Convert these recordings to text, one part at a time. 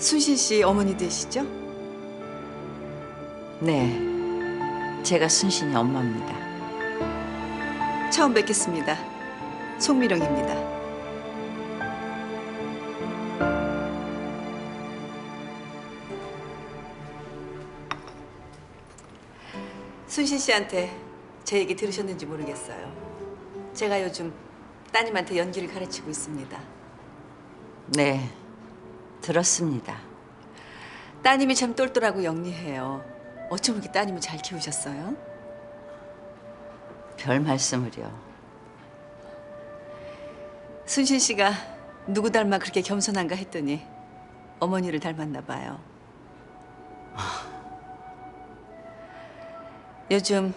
순신 씨 어머니 되시죠? 네, 제가 순신이 엄마입니다. 처음 뵙겠습니다. 송미령입니다. 순신 씨한테 제 얘기 들으셨는지 모르겠어요. 제가 요즘 따님한테 연기를 가르치고 있습니다. 네, 들었습니다. 따님이 참 똘똘하고 영리해요. 어쩜 이렇게 따님을 잘 키우셨어요? 별 말씀을요. 순신 씨가 누구 닮아 그렇게 겸손한가 했더니 어머니를 닮았나 봐요. 요즘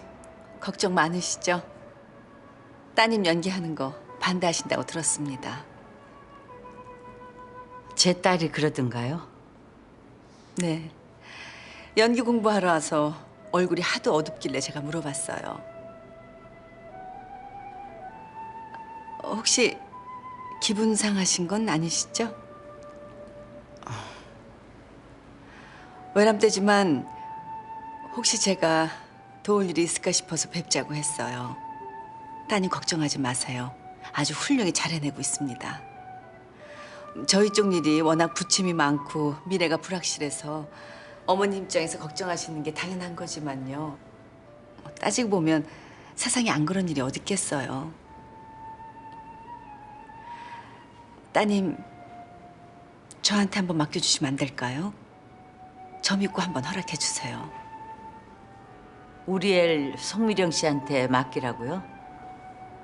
걱정 많으시죠? 따님 연기하는 거 반대하신다고 들었습니다. 제 딸이 그러던가요? 네. 연기 공부하러 와서 얼굴이 하도 어둡길래 제가 물어봤어요. 혹시 기분 상하신 건 아니시죠? 외람되지만 혹시 제가 도울 일이 있을까 싶어서 뵙자고 했어요. 따님 걱정하지 마세요. 아주 훌륭히 잘 해내고 있습니다. 저희 쪽 일이 워낙 부침이 많고 미래가 불확실해서 어머니 입장에서 걱정하시는 게 당연한 거지만요. 따지고 보면 세상에 안 그런 일이 어디 있겠어요. 따님, 저한테 한번 맡겨주시면 안 될까요? 저 믿고 한번 허락해 주세요. 우리 애 송미령 씨한테 맡기라고요?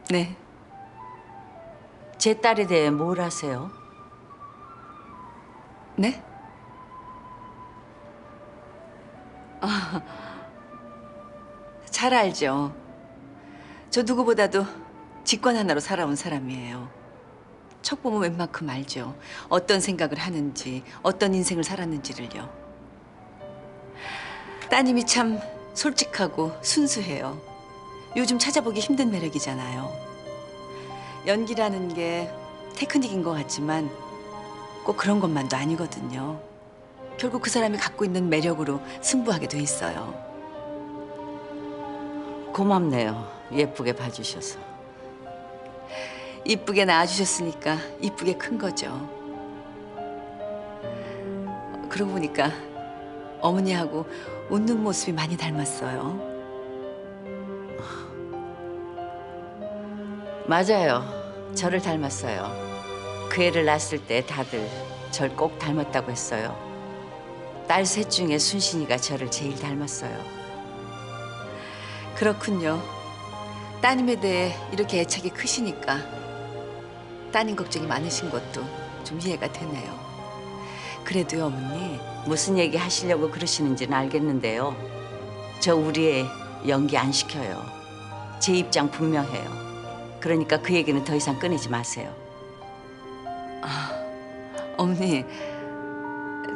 네, 제 딸에 대해 뭘 아세요? 네? 아, 잘 알죠. 저 누구보다도 직권 하나로 살아온 사람이에요. 척 보면 웬만큼 알죠. 어떤 생각을 하는지, 어떤 인생을 살았는지를요. 따님이 참 솔직하고 순수해요. 요즘 찾아보기 힘든 매력이잖아요. 연기라는 게 테크닉인 것 같지만 꼭 그런 것만도 아니거든요. 결국 그 사람이 갖고 있는 매력으로 승부하게 돼 있어요. 고맙네요. 예쁘게 봐주셔서. 이쁘게 낳아주셨으니까 이쁘게 큰 거죠. 그러고 보니까 어머니하고 웃는 모습이 많이 닮았어요. 맞아요. 저를 닮았어요. 그 애를 낳았을 때 다들 절 꼭 닮았다고 했어요. 딸 셋 중에 순신이가 저를 제일 닮았어요. 그렇군요. 따님에 대해 이렇게 애착이 크시니까 따님 걱정이 많으신 것도 좀 이해가 되네요. 그래도요, 어머니. 무슨 얘기 하시려고 그러시는지는 알겠는데요. 저 우리 애 연기 안 시켜요. 제 입장 분명해요. 그러니까 그 얘기는 더 이상 꺼내지 마세요. 어머니,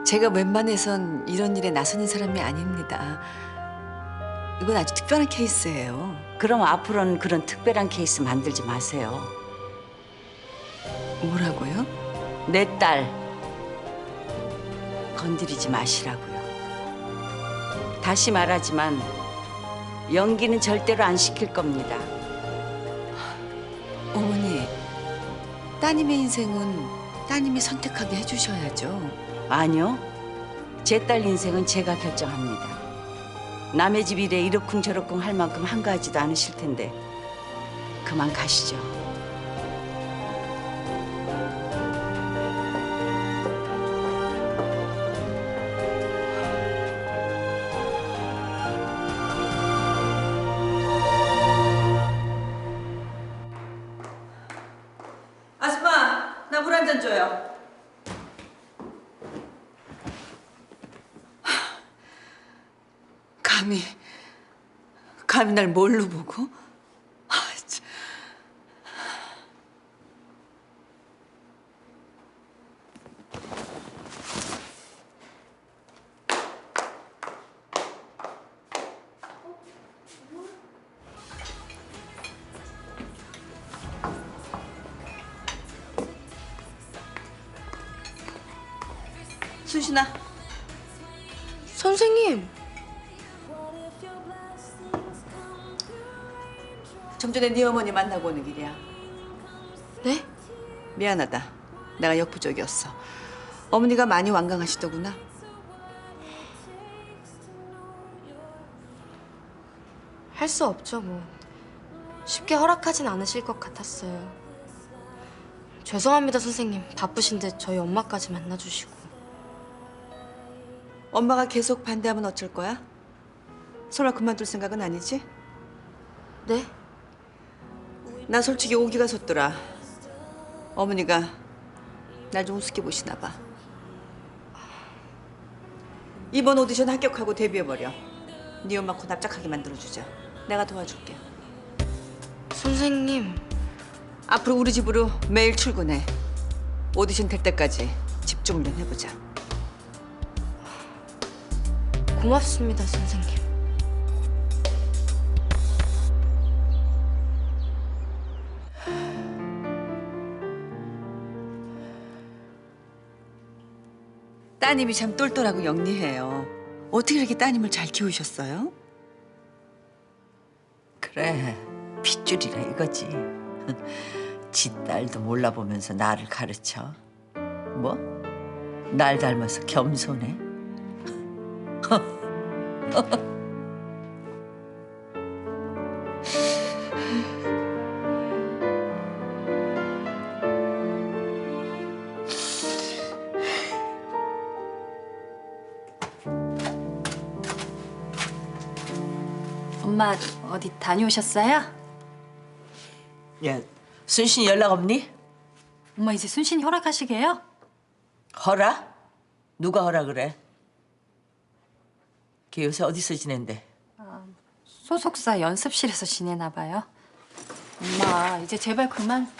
제가 웬만해선 이런 일에 나서는 사람이 아닙니다. 이건 아주 특별한 케이스예요. 그럼 앞으로는 그런 특별한 케이스 만들지 마세요. 뭐라고요? 내 딸 건드리지 마시라고요. 다시 말하지만 연기는 절대로 안 시킬 겁니다. 따님의 인생은 따님이 선택하게 해주셔야죠. 아니요. 제 딸 인생은 제가 결정합니다. 남의 집 일에 이러쿵저러쿵 할 만큼 한가하지도 않으실 텐데 그만 가시죠. 감히, 감히 날 뭘로 보고? 아, 참. 순신아. 선생님. 전에 네 어머니 만나고 오는 길이야. 네? 미안하다. 내가 역부족이었어. 어머니가 많이 완강하시더구나. 할 수 없죠, 뭐. 쉽게 허락하진 않으실 것 같았어요. 죄송합니다, 선생님. 바쁘신데 저희 엄마까지 만나주시고. 엄마가 계속 반대하면 어쩔 거야? 설마 그만둘 생각은 아니지? 네? 나 솔직히 오기가 섰더라. 어머니가 날 좀 우습게 보시나 봐. 이번 오디션 합격하고 데뷔해버려. 네 엄마 코 납작하게 만들어주자. 내가 도와줄게. 선생님, 앞으로 우리 집으로 매일 출근해. 오디션 될 때까지 집중 훈련 해보자. 고맙습니다, 선생님. 따님이 참 똘똘하고 영리해요. 어떻게 이렇게 따님을 잘 키우셨어요? 그래 핏줄이라 이거지. 지 딸도 몰라보면서 나를 가르쳐. 뭐? 날 닮아서 겸손해? 엄마 어디 다녀오셨어요? 야, 순신이 연락 없니? 엄마 이제 순신 허락하시게요? 허락? 누가 허락을 해? 걔 요새 어디서 지낸대? 소속사 연습실에서 지내나 봐요. 엄마 이제 제발 그만.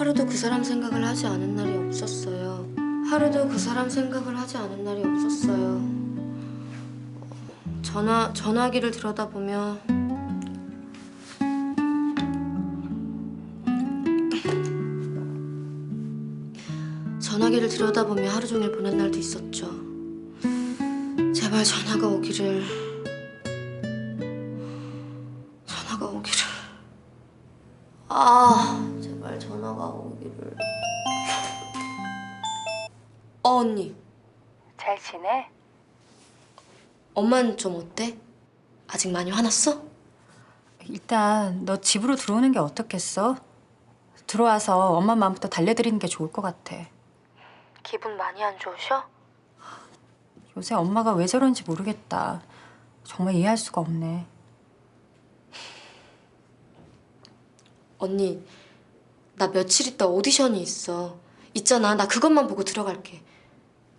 하루도 그 사람 생각을 하지 않은 날이 없었어요. 하루도 그 사람 생각을 하지 않은 날이 없었어요. 전화 전화기를 들여다보며 전화기를 들여다보며 하루 종일 보낸 날도 있었죠. 제발 전화가 오기를. 전화가 오기를. 아, 언니. 잘 지내? 엄마는 좀 어때? 아직 많이 화났어? 일단 너 집으로 들어오는 게 어떻겠어? 들어와서 엄마 마음부터 달래드리는 게 좋을 것 같아. 기분 많이 안 좋으셔? 요새 엄마가 왜 저런지 모르겠다. 정말 이해할 수가 없네. 언니, 나 며칠 있다 오디션이 있어. 있잖아, 나 그것만 보고 들어갈게.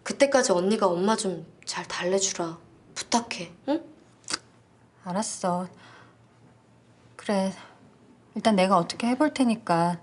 그때까지 언니가 엄마 좀 잘 달래주라. 부탁해, 응? 알았어. 그래. 일단 내가 어떻게 해볼 테니까